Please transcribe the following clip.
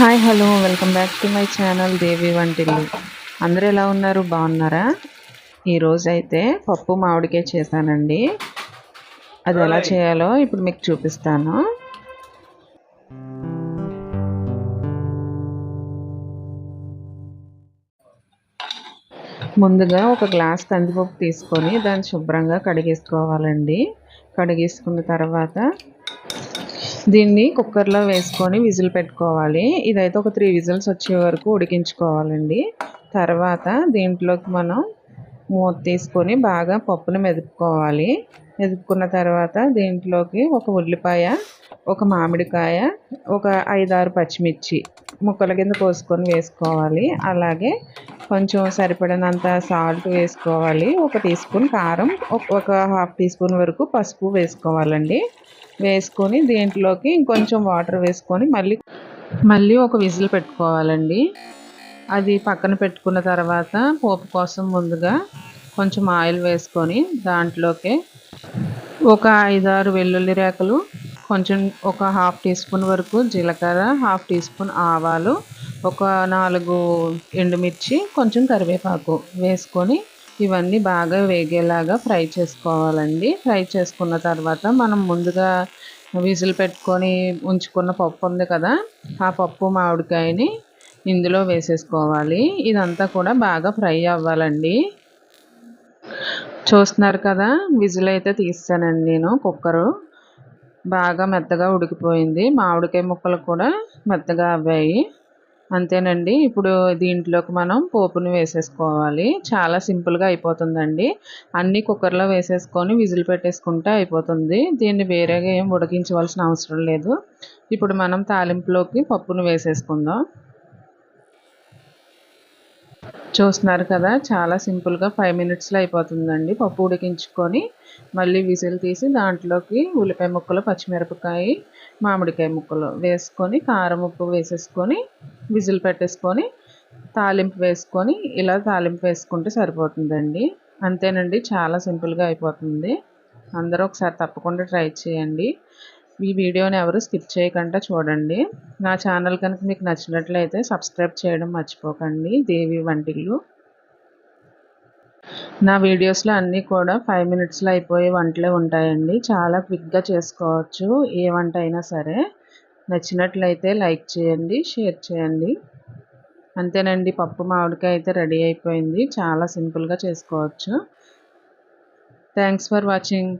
Hi hello welcome back to my channel Devi Vantillu. అందరూ ఎలా ఉన్నారు? బాగున్నారా? ఈరోజు అయితే పప్పు మామిడికాయ చేశానండి. అది ఎలా చేయాలో ఇప్పుడు మీకు చూపిస్తాను. ముందుగా ఒక గ్లాస్ కందిపప్పు తీసుకొని దాన్ని శుభ్రంగా కడిగేసుకోవాలండి. కడిగేసుకున్న తర్వాత దీన్ని కుక్కర్లో వేసుకొని విజిల్ పెట్టుకోవాలి. ఇదైతే ఒక త్రీ విజిల్స్ వచ్చే వరకు ఉడికించుకోవాలండి. తర్వాత దీంట్లోకి మనం మూత తీసుకొని బాగా పప్పుని మెదుపుకోవాలి. మెదుపుకున్న తర్వాత దీంట్లోకి ఒక ఉల్లిపాయ ఒక మామిడికాయ ఒక ఐదారు పచ్చిమిర్చి ముక్కల కింద కోసుకొని వేసుకోవాలి. అలాగే కొంచెం సరిపడినంత సాల్ట్ వేసుకోవాలి. ఒక టీ స్పూన్ కారం ఒక హాఫ్ టీ స్పూన్ వరకు పసుపు వేసుకోవాలండి. వేసుకొని దీంట్లోకి ఇంకొంచెం వాటర్ వేసుకొని మళ్ళీ మళ్ళీ ఒక విజిల్ పెట్టుకోవాలండి. అది పక్కన పెట్టుకున్న తర్వాత పోపు కోసం ముందుగా కొంచెం ఆయిల్ వేసుకొని దాంట్లోకి ఒక ఐదారు వెల్లుల్లి రేకలు కొంచెం ఒక హాఫ్ టీ స్పూన్ వరకు జీలకర్ర హాఫ్ టీ స్పూన్ ఆవాలు ఒక నాలుగు ఎండుమిర్చి కొంచెం కరివేపాకు వేసుకొని ఇవన్నీ బాగా వేగేలాగా ఫ్రై చేసుకోవాలండి. ఫ్రై చేసుకున్న తర్వాత మనం ముందుగా విజిల్ పెట్టుకొని ఉంచుకున్న పప్పు ఉంది కదా ఆ పప్పు మామిడికాయని ఇందులో వేసేసుకోవాలి. ఇదంతా కూడా బాగా ఫ్రై అవ్వాలండి. చూస్తున్నారు కదా విజిల్ అయితే తీస్తానండి నేను కుక్కరు. బాగా మెత్తగా ఉడికిపోయింది. మామిడికాయ ముక్కలు కూడా మెత్తగా అవ్వాయి. అంతేనండి. ఇప్పుడు దీంట్లోకి మనం పోపుని వేసేసుకోవాలి. చాలా సింపుల్గా అయిపోతుందండి. అన్నీ కుక్కర్లో వేసేసుకొని విజిల్ పెట్టేసుకుంటే అయిపోతుంది. దీన్ని వేరేగా ఏం ఉడికించవలసిన అవసరం లేదు. ఇప్పుడు మనం తాలింపులోకి పప్పును వేసేసుకుందాం. చూస్తున్నారు కదా చాలా సింపుల్గా ఫైవ్ మినిట్స్లో అయిపోతుందండి. పప్పు ఉడికించుకొని మళ్ళీ విజిల్ తీసి దాంట్లోకి ఉల్లిపాయ ముక్కలు పచ్చిమిరపకాయ మామిడికాయ ముక్కలు వేసుకొని కారం ఉప్పు వేసేసుకొని విజిల్ పెట్టేసుకొని తాలింపు వేసుకొని ఇలా తాలింపు వేసుకుంటే సరిపోతుందండి. అంతేనండి చాలా సింపుల్గా అయిపోతుంది. అందరూ ఒకసారి తప్పకుండా ట్రై చేయండి. ఈ వీడియోని ఎవరు స్కిప్ చేయకుండా చూడండి. నా ఛానల్ కనుక మీకు నచ్చినట్లయితే సబ్స్క్రైబ్ చేయడం మర్చిపోకండి. దేవి వంటిల్లు. నా వీడియోస్లో అన్నీ కూడా ఫైవ్ మినిట్స్లో అయిపోయే వంటలే ఉంటాయండి. చాలా క్విక్గా చేసుకోవచ్చు. ఏ వంట అయినా సరే. నచ్చినట్లయితే లైక్ చేయండి షేర్ చేయండి. అంతేనండి పప్పు మామిడికాయ అయితే రెడీ అయిపోయింది. చాలా సింపుల్గా చేసుకోవచ్చు. Thanks for watching